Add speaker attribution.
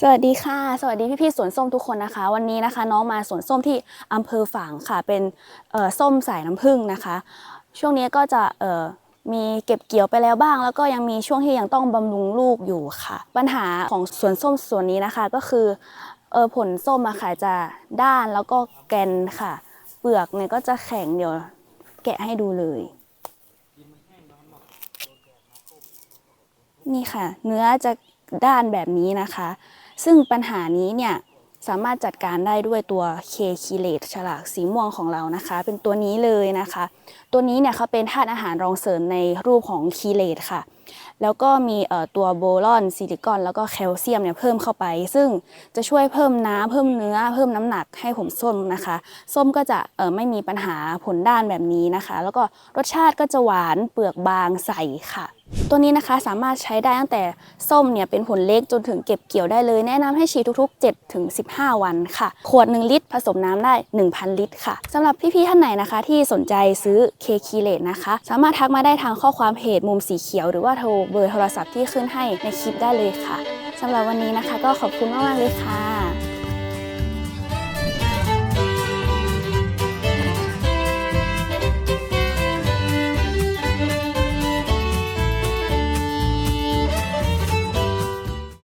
Speaker 1: สวัสดีค่ะ สวัสดีพี่ๆสวนส้มทุกคนนะคะ วันนี้นะคะ น้องมาสวนส้มที่อำเภอฝางค่ะ เป็นส้มสายน้ำผึ้งนะคะ ช่วงนี้ก็จะมีเก็บเกี่ยวไปแล้วบ้าง แล้วก็ยังมีช่วงที่ยังต้องบำรุงลูกอยู่ค่ะ ปัญหาของสวนส้มสวนนี้นะคะก็คือเออผลส้มอะค่ะจะด้านแล้วก็แกนค่ะ เปลือกเนี่ยก็จะแข็งเดี๋ยวแกะให้ดูเลย นี่ค่ะ เนื้อจะ ด้านแบบนี้นะคะ ซึ่งปัญหานี้เนี่ยสามารถจัดการได้ด้วยตัวเคคีเลตฉลากสีม่วงของเรานะคะ เป็นตัวนี้เลยนะคะ ตัวนี้เนี่ยเขาเป็นธาตุอาหารรองเสริมในรูปของคีเลตค่ะ แล้วก็มีตัวโบรอนซิลิคอน แล้วก็แคลเซียมเนี่ยเพิ่มเข้าไป ซึ่งจะช่วยเพิ่มน้ำเพิ่มเนื้อ เพิ่มน้ำหนักให้ผมส้มนะคะ ส้มก็จะไม่มีปัญหาผลด้านแบบนี้นะคะ แล้วก็รสชาติก็จะหวานเปลือกบางใสค่ะ ตัวนี้นะคะสามารถใช้ได้ตั้งแต่ส้มเนี่ยเป็นผลเล็กจนถึงเก็บเกี่ยวได้เลย แนะนำให้ฉีดทุกๆ7ถึง15 วันค่ะ ขวด 1 ลิตร ผสมน้ำได้ 1,000 ลิตรค่ะสำหรับพี่ๆท่านไหนนะคะ ที่สนใจซื้อเคคีเลตนะคะ สามารถทักมาได้ทางข้อความเพจมุมสีเขียว หรือว่าโทรเบอร์โทรศัพท์ที่ขึ้นให้ในคลิปได้เลยค่ะสำหรับวันนี้นะคะ ก็ขอบคุณมากๆเลยค่ะ